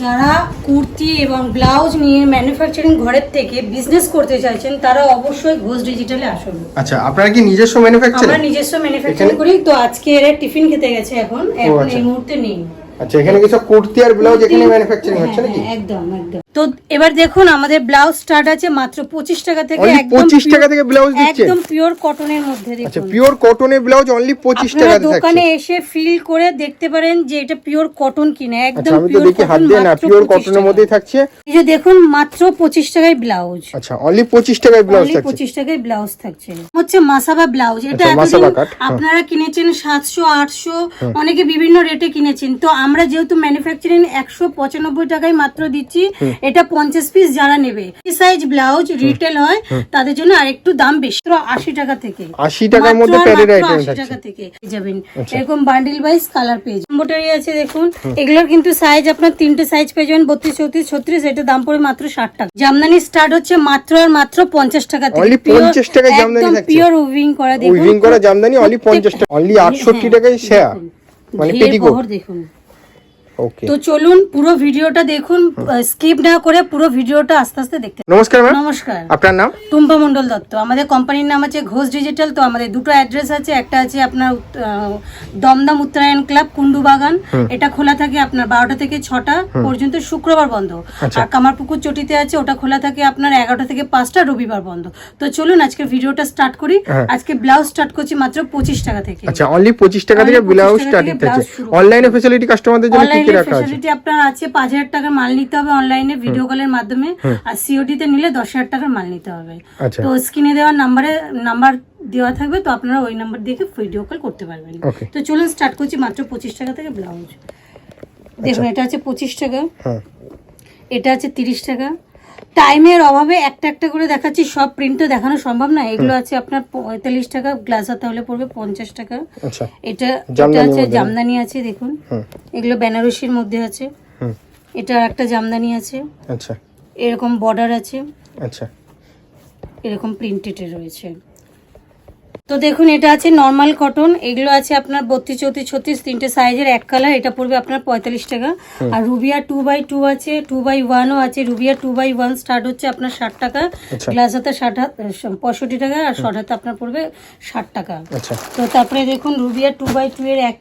যারা কুর্তি এবং ব্লাউজ নিয়ে ম্যানুফ্যাকচারিং ঘরের থেকে বিজনেস করতে চাইছেন তারা অবশ্যই ঘোষ ডিজিটালে আসুন। আচ্ছা আপনারা কি নিজস্ব ম্যানুফ্যাকচার আমরা নিজস্ব ম্যানুফ্যাকচারিং করি তো আজকে এরা টিফিন খেতে গেছে এখন এখন আচ্ছা। এই মুহূর্তে নেই। আচ্ছা এখানে কি সব কুর্তি আর ব্লাউজ এখানে ম্যানুফ্যাকচারিং হচ্ছে হ্যাঁ, নাকি? হ্যাঁ, একদম একদম। তো এবার দেখুন আমাদের ব্লাউজ স্টার্ট আছে মাত্র পঁচিশ টাকা থেকে একদম পঁচিশ টাকা থেকে ব্লাউজ দিচ্ছে? একদম পিওর কটনের মধ্যে আচ্ছা পিওর কটনের ব্লাউজ অনলি পঁচিশ টাকা দোকানে এসে ফিল করে দেখতে পারেন যে এটা পিওর কটন কিনা আচ্ছা একদম আমি তো দেখি হাত দিয়ে না পিওর 25 কটনের। মধ্যেই থাকছে? এই যে দেখুন মাত্র পঁচিশ টাকায় ব্লাউজ আচ্ছা অনলি পঁচিশ টাকায় ব্লাউজ থাকছে। পঁচিশ টাকায় ব্লাউজ থাকছে। হচ্ছে মাসাবা ব্লাউজ এটা আচ্ছা, এতদিন হ্যাঁ। আপনারা কিনেছেন সাতশো আটশো অনেকে বিভিন্ন রেটে কিনেছেন। তো আমরা যেহেতু ম্যানুফ্যাকচারিং একশো পঁচানব্বই টাকায় মাত্র দিচ্ছি এটা পঞ্চাশ পিস যারা নেবে সাইজ ব্লাউজ রিটেল হয় তাদের জন্য আরেকটু দাম বেশি। আশি টাকা থেকে। আশি টাকার মধ্যে আর প্যাডেড মাত্র আইটেম 80 থাকছে টাকা থেকে যাবেন। আচ্ছা। এরকম bundle wise colour page embroidery আছে দেখুন। এগুলোর কিন্তু সাইজ আপনার তিনটে সাইজ পেয়ে যাবেন। বত্রিশ চৌত্রিশ ছত্রিশ এটা দাম পড়ে মাত্র ষাট টাকা। জামদানি স্টার্ট হচ্ছে মাত্র আর মাত্র পঞ্চাশ টাকা থেকে। 50 টাকায় জামদানি পিওর উইভিং করা দেখুন। উইভিং করা জামদানি অনলি পঞ্চাশ টাকা। অনলি আটষট্টি টাকায় শেয়া দেখুন। মানে পেটিকোট দেখুন। তো চলুন পুরো ভিডিওটা দেখুন স্কিপ না করে পুরো ভিডিওটা আস্তে আস্তে দেখতে নমস্কার নমস্কার। আপনার নাম? টুম্পা মন্ডল দত্ত। আমাদের কোম্পানির নাম আছে ঘোষ ডিজিটাল তো আমাদের দুটো অ্যাড্রেস আছে। একটা আছে আপনার দমদম উত্তরায়ণ ক্লাব কুন্ডু বাগান। এটা খোলা থাকে আপনার বারোটা থেকে ছটা পর্যন্ত শুক্রবার বন্ধ। আচ্ছা। আর কামারপুকুর চটিতে আছে ওটা খোলা থাকে আপনার এগারোটা থেকে পাঁচটা রবিবার বন্ধ। তো চলুন আজকে ভিডিওটা স্টার্ট করি। হ্যাঁ। আজকে ব্লাউজ স্টার্ট করছি মাত্র পঁচিশ টাকা থেকে। আচ্ছা অনলি পঁচিশ টাকা থেকে ব্লাউজ টাকা স্টার্টিং থাকছে। অনলাইনে ফেসিলিটি কাস্টমারদের জন্য অনলাইনে ফ্যাসিলিটি আপনার আছে পাঁচ হাজার টাকার মাল নিতে হবে অনলাইনে ভিডিও কলের মাধ্যমে। আর সিওডি তে নিলে দশ হাজার টাকার মাল নিতে হবে। আচ্ছা। তো স্ক্রিনে দেওয়ার নাম্বারে নাম্বার দেওয়া থাকবে তো আপনারা ওই নাম্বার দেখে ভিডিও কল করতে পারবেন। তো চলুন স্টার্ট করছি মাত্র পঁচিশ টাকা থেকে ব্লাউজ দেখুন এটা আছে পঁচিশ টাকা। হ্যাঁ। এটা আছে তিরিশ টাকা। টাইমের অভাবে একটা একটা করে দেখাচ্ছি সব প্রিন্ট তো দেখানো সম্ভব না। এগুলো আছে আপনার পঁয়তাল্লিশ টাকা গ্লাস হাতে হলে পড়বে পঞ্চাশ টাকা। আচ্ছা। এটা এটা আছে জামদানি আছে দেখুন। এগুলো বেনারসির মধ্যে আছে। এটা একটা জামদানি আছে। আচ্ছা। এরকম বর্ডার আছে। আচ্ছা। এরকম প্রিন্টেড রয়েছে। তো দেখুন এটা আছে নর্মাল কটন এগুলো আছে আপনার বত্রিশ চৌত্রিশ ছত্রিশ তিনটে সাইজের এক কালার এটা পড়বে আপনার পঁয়তাল্লিশ টাকা। আর রুবিয়া টু বাই টু আছে টু বাই ওয়ানও আছে Rubia two by one start হচ্ছে আপনার ষাট টাকা। আচ্ছা। গ্লাস হাতে ষাট পঁয়ষট্টি টাকা আর শর্ট হাতে আপনার পড়বে ষাট টাকা। আচ্ছা। তো তারপরে দেখুন রুবিয়া টু বাই টু এর এক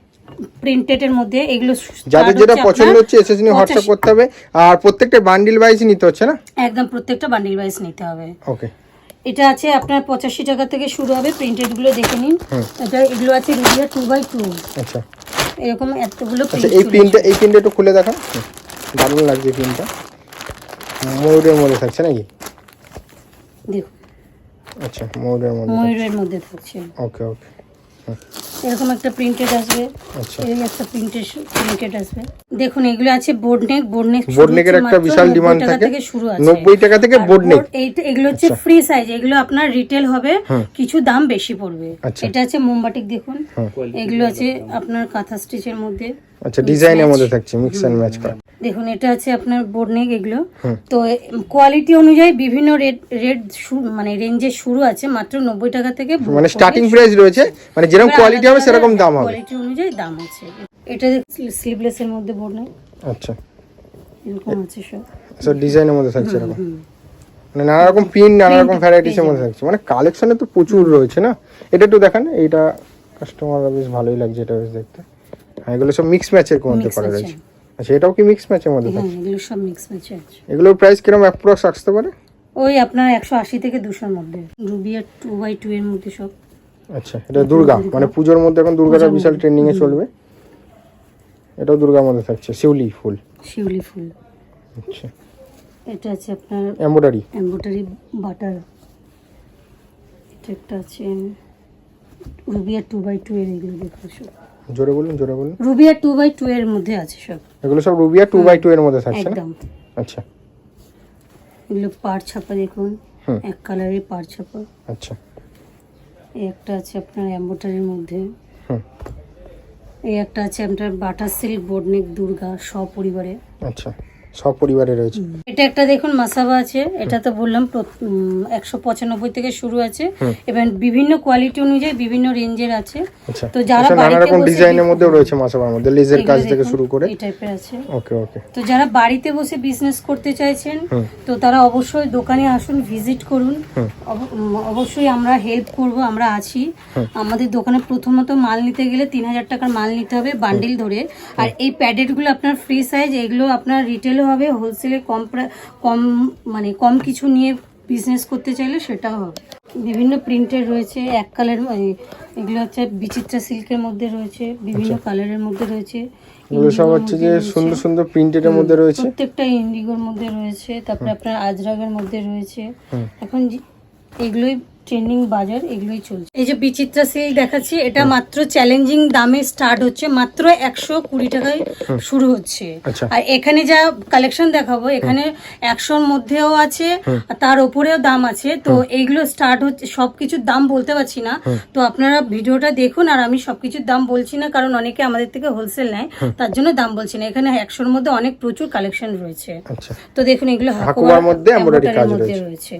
প্রিন্টেড এর মধ্যে এগুলো যাদের যেটা হচ্ছে পছন্দ হচ্ছে এসে নিয়ে হোয়াটসঅ্যাপ করতে হবে। আর প্রত্যেকটা বান্ডিল ওয়াইজ নিতে হচ্ছে না? একদম প্রত্যেকটা বান্ডিল ওয়াইজ নিতে হবে। ওকে এটা আছে আপনার পঁচাশি টাকা থেকে শুরু হবে প্রিন্টেডগুলো দেখে নিন। এটা এগুলো আছে রুবিয়া টু বাই টু আচ্ছা। এরকম এতগুলো আচ্ছা এই প্রিন্টটা এই প্রিন্টটা একটু খুলে দেখান। দারুণ লাগছে প্রিন্টটা ময়ূরের মধ্যে থাকছে নাকি? দেখুন। আচ্ছা ময়ূরের মধ্যে ময়ূরের মধ্যে থাকছে। ওকে ওকে। এরকম একটা প্রিন্টেড আসবে। আচ্ছা। এই একটা প্রিন্টেড প্রিন্টেড আসবে। দেখুন এগুলো আছে board neck board neck board নেকের একটা বিশাল ডিমান্ড থাকে। থেকে শুরু আছে। নব্বই টাকা থেকে বোর্ড নেক এইটা- এগুলো হচ্ছে ফ্রি সাইজ এগুলো আপনার রিটেল হবে কিছু দাম বেশি পড়বে। আচ্ছা। এটা আছে মোমবাটিক দেখুন। এগুলো আছে আপনার কাঁথা স্টিচের মধ্যে। আচ্ছা ডিজাইনের মধ্যে থাকছে মিক্স অ্যান্ড ম্যাচ করা। দেখুন এটা আছে আপনার বোর্ড নেক এগুলো। তো কোয়ালিটি অনুযায়ী বিভিন্ন রেট রেট মানে রেঞ্জের শুরু আছে মাত্র নব্বই টাকা থেকে মানে স্টার্টিং প্রাইস রয়েছে মানে যেরকম কোয়ালিটি হবে সেরকম দাম হবে। কোয়ালিটি অনুযায়ী দাম আছে। এটা স্লিভলেস এর মধ্যে বোর্ড নেক। আচ্ছা। এরকম আছে সব। আচ্ছা ডিজাইনের মধ্যে থাকছে এরকম। মানে নানা রকম প্রিন্ট নানা রকম ভ্যারাইটিস এর মধ্যে থাকছে। মানে কালেকশনে তো প্রচুর রয়েছে না? এটা একটু দেখান এইটা কাস্টমাররা বেশ ভালোই লাগছে এটা বেশ দেখতে। হ্যাঁ এগুলো সব মিক্স ম্যাচের মধ্যে করা রয়েছে। আচ্ছা এটাও কি মিক্স ম্যাচের মধ্যে হ্যাঁ থাকছে এগুলো সব মিক্স ম্যাচে আছে। এগুলোর প্রাইস কীরকম? অ্যাপ্রক্স আসতে পারে? ওই আপনার একশো আশি থেকে দুশোর মধ্যে। রুবিয়া টু বাই টু এর মধ্যে সব। আচ্ছা এটা দুর্গা। মানে পুজোর মধ্যে এখন দুর্গাটা বিশাল ট্রেন্ডিং এ চলবে। এটাও দুর্গার মধ্যে থাকছে শিউলি ফুল। শিউলি ফুল। আচ্ছা। এটা আছে আপনার এমব্রয়ডারি এমব্রয়ডারি বাটার এটা একটা আছে। রুবিয়া টু বাই টু এর এগুলো দেখো সব। জোরে বলুন জোরে বলুন। রুবিয়া 2 বাই 2 এর মধ্যে আছে সব। এগুলো সব রুবিয়া 2 বাই 2 এর মধ্যে থাকছে একদম। আচ্ছা। এগুলো পার ছাপা দেখুন এক কালারের পার ছাপা। আচ্ছা। এই একটা আছে আপনার এমবোটারির মধ্যে। হুম। এই একটা আছে আপনার বাটার সিল্ক বোর্ডনেক দুর্গা সপরিবারে। আচ্ছা। সব পরিবারে রয়েছে। এটা একটা দেখুন মাসাবা আছে। এটা তো বললাম একশো পঁচানব্বই থেকে শুরু আছে। এবং বিভিন্ন কোয়ালিটি অনুযায়ী বিভিন্ন রেঞ্জের আছে। আচ্ছা। তো যারা নানা রকম ডিজাইনের মধ্যেও রয়েছে মাসাবার মধ্যে লেজের কাজ থেকে শুরু করে। এই টাইপের আছে। ওকে ওকে। তো যারা বাড়িতে বসে বিজনেস করতে চাইছেন তো তারা অবশ্যই দোকানে আসুন ভিজিট করুন। অবশ্যই আমরা হেল্প করব আমরা আছি। আমাদের দোকানে প্রথমত মাল নিতে গেলে তিন হাজার টাকার মাল নিতে হবে বান্ডিল ধরে। আর এই প্যাডেটগুলো আপনার ফ্রি সাইজ এগুলো আপনার রিটেলও হবে হোলসেলে কম কম মানে কম কিছু নিয়ে বিজনেস করতে চাইলে সেটাও হবে। বিভিন্ন প্রিন্টের রয়েছে এক কালার মানে এগুলো হচ্ছে বিচিত্রা সিল্কের মধ্যে রয়েছে বিভিন্ন কালারের মধ্যে রয়েছে এগুলো সব হচ্ছে যে সুন্দর সুন্দর প্রিন্টেড এর মধ্যে রয়েছে? প্রত্যেকটা ইন্ডিগোর মধ্যে রয়েছে তারপরে আপনার আজরাগের মধ্যে রয়েছে। এখন এগুলোই ট্রেন্ডিং বাজার এগুলোই চলছে। এই যে বিচিত্রা সিল্ক দেখাচ্ছি এটা মাত্র চ্যালেঞ্জিং দামে স্টার্ট হচ্ছে মাত্র একশো কুড়ি টাকায় শুরু হচ্ছে। আচ্ছা। আর এখানে যা কালেকশন দেখাবো এখানে একশোর মধ্যেও আছে তার উপরেও দাম আছে। তো এইগুলো স্টার্ট হচ্ছে সবকিছুর দাম বলতে পারছি না। তো আপনারা ভিডিওটা দেখুন আর আমি সবকিছুর দাম বলছি না কারণ অনেকে আমাদের থেকে হোলসেল নেয় তার জন্য দাম বলছি না। এখানে একশোর মধ্যে অনেক প্রচুর কালেকশন রয়েছে। আচ্ছা। তো দেখুন এগুলো কাজ মধ্যে রয়েছে।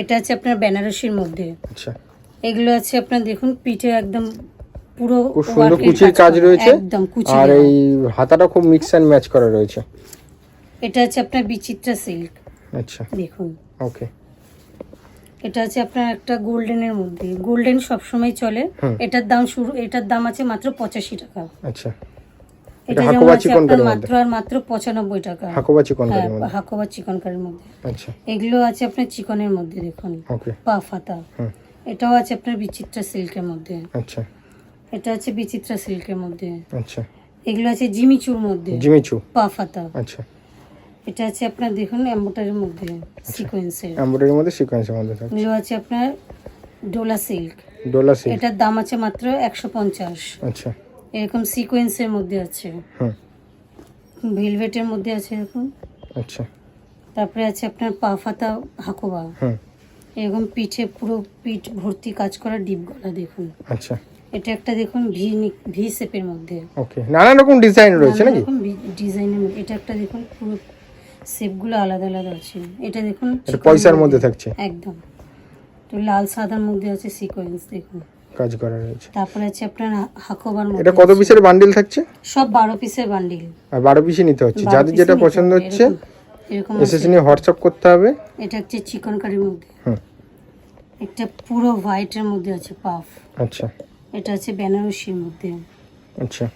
এটা আছে আপনার বেনারসির মধ্যে। আচ্ছা। এগুলো আছে আপনার দেখুন পিঠে একদম পুরো খুব সুন্দর কুচির কাজ রয়েছে। একদম কুচি আর এই হাতাটা খুব মিক্স অ্যান্ড ম্যাচ করা রয়েছে। এটা আছে আপনার বিচিত্রা সিল্ক আচ্ছা। দেখুন। ওকে এটা আছে আপনার একটা গোল্ডেনের মধ্যে। গোল্ডেন সবসময় চলে। এটার দাম শুরু এটার দাম আছে মাত্র পঁচাশি টাকা। আচ্ছা। এটা এটা হাকোবা চিকন আপনার কারির মাত্র আর মাত্র পঁচানব্বই টাকা। হাকোবা চিকন হ্যাঁ কারির মধ্যে। হাকোবা চিকন কারির মধ্যে। আচ্ছা। এগুলো আছে আপনার চিকনের মধ্যে দেখুন। ওকে পা ফাতা এটাও আছে আপনার বিচিত্রা সিল্কের মধ্যে। আচ্ছা। এটা আছে বিচিত্রা সিল্কের মধ্যে। আচ্ছা। এগুলো আছে জিমিচুর মধ্যে। জিমিচু পা ফাতা আচ্ছা। এটা আছে আপনার দেখুন মধ্যে সিকোয়েন্সের। এমব্রয়ডারির মধ্যে সিকোয়েন্সের মধ্যে থাকে এগুলো আছে আপনার ডোলা সিল্ক। ডোলা সিল্ক। এটার দাম আছে মাত্র একশো পঞ্চাশ। আচ্ছা। এরকম সিকোয়েন্সের মধ্যে আছে। হুম। ভেলভেটের মধ্যে আছে এরকম। আচ্ছা। তারপরে আছে আপনার পা ফাতা হাকোবা। হুম। এরকম পিঠে পুরো পিঠ ভর্তি কাজ করা ডিপ গলা দেখুন। আচ্ছা। এটা একটা দেখুন ভি ভি শেপের মধ্যে। ওকে। নানা রকম ডিজাইন রয়েছে নাকি? রকম ডিজাইনের মধ্যে। এটা একটা দেখুন পুরো শেপগুলো আলাদা আলাদা আছে। এটা দেখুন এটা পয়সার মধ্যে থাকছে। একদম। তো লাল সাদার মধ্যে আছে সিকোয়েন্স দেখুন। কাজ করা রয়েছে। তারপরে আছে আপনার হাকোবার এটা কত পিসের বান্ডিল থাকছে? সব বারো পিসের বান্ডিল আর বারো পিসই নিতে হচ্ছে। যাদের যেটা পছন্দ হচ্ছে এরকম-। এসেসে নিয়ে হোয়াটসঅ্যাপ করতে হবে। এটা হচ্ছে চিকন কারির মধ্যে। হুম। একটা পুরো হোয়াইটের মধ্যে আছে পাফ। আচ্ছা। এটা আছে বেনারসির মধ্যে। আচ্ছা।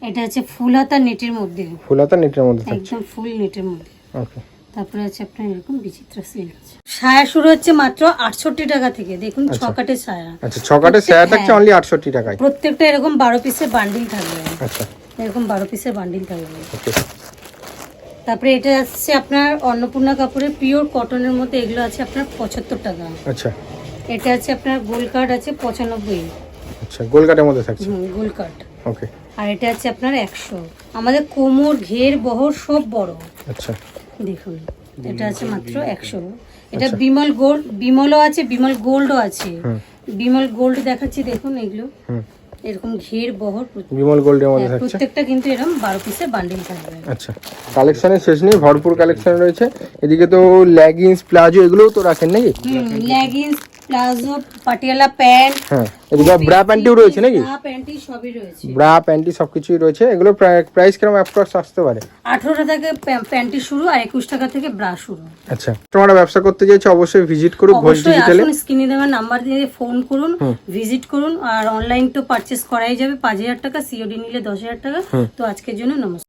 এটা আছে ফুল হাতা নেটের মধ্যে। ফুলাতা নেটের মধ্যে একদম ফুল নেটের মধ্যে। ওকে। তারপরে আছে আপনার এরকম বিচিত্র সিল্ক সায়া শুরু হচ্ছে মাত্র আটষট্টি টাকা থেকে। দেখুন ছ কাটের সায়া। আচ্ছা ছকাটে স্যার থাকছে অনলি আটষট্টি টাকায়। প্রত্যেকটা এরকম বারো পিসের বান্ডিল থাকবে। আচ্ছা। এরকম বারো পিসের বান্ডিল থাকবে। তারপরে এটা আসছে আপনার অন্নপূর্ণা কাপড়ের পিওর কটনের মধ্যে এগুলো আছে আপনার পঁচাত্তর টাকা। আচ্ছা। এটা আছে আপনার গোল কার্ড আছে পঁচানব্বই। আচ্ছা গোলকাটের মধ্যে থাকছে। গোল কার্ড ওকে। আর এটা আছে আপনার একশো। আমাদের কোমর ঘের বহর সব বড়। আচ্ছা। দেখুন এটা আছে মাত্র একশো। এটা বিমল গোল্ড বিমলও আছে বিমল গোল্ডও আছে। বিমল গোল্ড দেখাচ্ছি দেখুন এগুলো। হুম। এরকম ঘের বহর বিমল গোল্ডের মধ্যে হ্যাঁ, থাকছে। প্রত্যেকটা কিন্তু এরকম বারো পিসের বান্ডিল থাকবে। আচ্ছা কালেকশনের শেষ নেই ভরপুর কালেকশন রয়েছে। এদিকে তো লেগিংস প্লাজো এগুলোও তো রাখেন নাকি? লেগিংস প্লাজো পাটিয়ালা প্যান্ট হ্যাঁ এদিকে ব্রা প্যান্টিও রয়েছে নাকি? প্যান্টি সবই রয়েছে। ব্রা প্যান্টি সবকিছুই রয়েছে এগুলো প্রাইস কীরকম অ্যাপ্রক্স আসতে পারে? আঠেরো থেকে প্যা- প্যান্টি শুরু আর একুশ টাকা থেকে ব্রা শুরু। আচ্ছা তোমরা ব্যবসা করতে চাইছো অবশ্যই ভিজিট ভোজ অবশ্যই ডিজিটালে আসুন স্ক্রিনে দেওয়া নাম্বার দিয়ে ফোন করুন ভিজিট করুন আর অনলাইন তো পারচেস করাই যাবে পাঁচ হাজার টাকা সিওডি নিলে দশ হাজার টাকা। তো আজকের জন্য নমস্কার।